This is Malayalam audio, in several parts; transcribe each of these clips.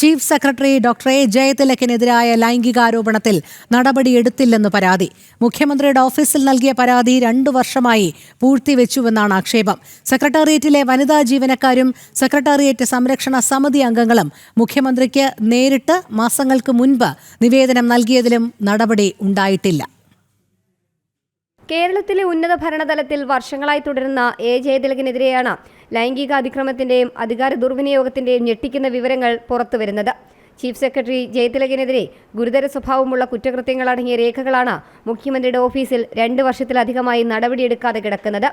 ചീഫ് സെക്രട്ടറി ഡോക്ടർ എ ജയതിലക്കിനെതിരായ ലൈംഗികാരോപണത്തിൽ നടപടിയെടുത്തില്ലെന്ന് പരാതി. മുഖ്യമന്ത്രിയുടെ ഓഫീസിൽ നൽകിയ പരാതി രണ്ടു വർഷമായി പൂഴ്ത്തിവെച്ചുവെന്നാണ് ആക്ഷേപം. സെക്രട്ടേറിയറ്റിലെ വനിതാ ജീവനക്കാരും സെക്രട്ടേറിയറ്റ് സംരക്ഷണ സമിതി അംഗങ്ങളും മുഖ്യമന്ത്രിക്ക് നേരിട്ട് മാസങ്ങൾക്ക് മുൻപ് നിവേദനം നൽകിയതിലും നടപടി ഉണ്ടായിട്ടില്ല. കേരളത്തിലെ ഉന്നത ഭരണതലത്തിൽ വർഷങ്ങളായി തുടരുന്ന എ ജയതിലകിനെതിരെയാണ് ലൈംഗിക അതിക്രമത്തിന്റെയും അധികാര ദുർവിനിയോഗത്തിന്റെയും ഞെട്ടിക്കുന്ന വിവരങ്ങൾ പുറത്തുവരുന്നത്. ചീഫ് സെക്രട്ടറി ജയതിലകിനെതിരെ ഗുരുതര സ്വഭാവമുള്ള കുറ്റകൃത്യങ്ങൾ അടങ്ങിയ രേഖകളാണ് മുഖ്യമന്ത്രിയുടെ ഓഫീസിൽ രണ്ട് വർഷത്തിലധികമായി നടപടിയെടുക്കാതെ കിടക്കുന്നത്.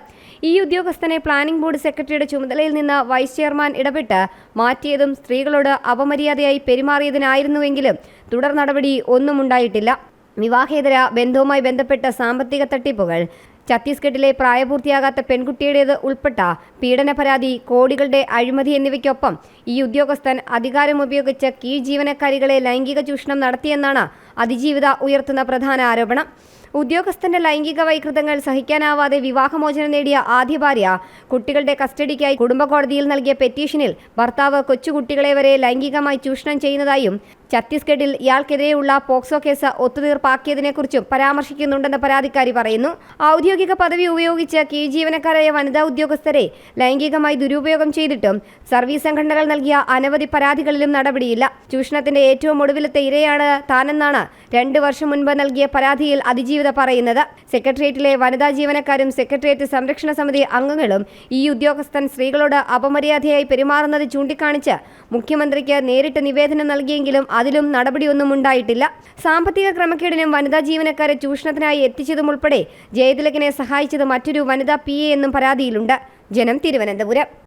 ഈ ഉദ്യോഗസ്ഥനെ പ്ലാനിംഗ് ബോർഡ് സെക്രട്ടറിയുടെ ചുമതലയിൽ നിന്ന് വൈസ് ചെയർമാൻ ഇടപെട്ട് മാറ്റിയതും സ്ത്രീകളോട് അപമര്യാദയായി പെരുമാറിയതിനായിരുന്നുവെങ്കിലും തുടർ നടപടി ഒന്നും ഉണ്ടായിട്ടില്ല. വിവാഹേതര ബന്ധവുമായി ബന്ധപ്പെട്ട സാമ്പത്തിക തട്ടിപ്പുകൾ. ഛത്തീസ്ഗഡിലെ പ്രായപൂർത്തിയാകാത്ത പെൺകുട്ടിയുടേത് ഉൾപ്പെട്ട പീഡന പരാതി കോടികളുടെ അഴിമതി എന്നിവയ്ക്കൊപ്പം ഈ ഉദ്യോഗസ്ഥൻ അധികാരം ഉപയോഗിച്ച് കീഴ് ജീവനക്കാരികളെ ലൈംഗിക ചൂഷണം നടത്തിയെന്നാണ് അതിജീവിത ഉയർത്തുന്ന പ്രധാന ആരോപണം. ഉദ്യോഗസ്ഥന്റെ ലൈംഗിക വൈകൃതങ്ങൾ സഹിക്കാനാവാതെ വിവാഹമോചനം നേടിയ ആദ്യ ഭാര്യ കുട്ടികളുടെ കസ്റ്റഡിക്കായി കുടുംബ കോടതിയിൽ നൽകിയ പെറ്റീഷനിൽ ഭർത്താവ് കൊച്ചുകുട്ടികളെ വരെ ലൈംഗികമായി ചൂഷണം ചെയ്യുന്നതായും ഛത്തീസ്ഗഡിൽ ഇയാൾക്കെതിരെയുള്ള പോക്സോ കേസ് ഒത്തുതീർപ്പാക്കിയതിനെക്കുറിച്ചും പരാമർശിക്കുന്നുണ്ടെന്ന് പരാതിക്കാരി പറയുന്നു. ഔദ്യോഗിക പദവി ഉപയോഗിച്ച് കീഴ് ജീവനക്കാരായ വനിതാ ഉദ്യോഗസ്ഥരെ ലൈംഗികമായി ദുരുപയോഗം ചെയ്തിട്ടും സർവീസ് സംഘടനകൾ നൽകിയ അനവധി പരാതികളിലും നടപടിയില്ല. ചൂഷണത്തിന്റെ ഏറ്റവും ഒടുവിലത്തെ ഇരയാണ് താനെന്നാണ് രണ്ട് വർഷം മുൻപ് നൽകിയ പരാതിയിൽ അതിജീവിത പറയുന്നത്. സെക്രട്ടേറിയറ്റിലെ വനിതാ ജീവനക്കാരും സെക്രട്ടേറിയറ്റ് സംരക്ഷണ സമിതി അംഗങ്ങളും ഈ ഉദ്യോഗസ്ഥൻ സ്ത്രീകളോട് അപമര്യാദയായി പെരുമാറുന്നത് ചൂണ്ടിക്കാണിച്ച് മുഖ്യമന്ത്രിക്ക് നേരിട്ട് നിവേദനം നൽകിയെങ്കിലും അതിലും നടപടിയൊന്നും ഉണ്ടായിട്ടില്ല. സാമ്പത്തിക ക്രമക്കേടിനും വനിതാ ജീവനക്കാരെ ചൂഷണത്തിനായി എത്തിച്ചതുമുൾപ്പെടെ ജയതിലകിനെ സഹായിച്ചത് മറ്റൊരു വനിതാ പി എ എന്നും പരാതിയിലുണ്ട്. ജനം തിരുവനന്തപുരം.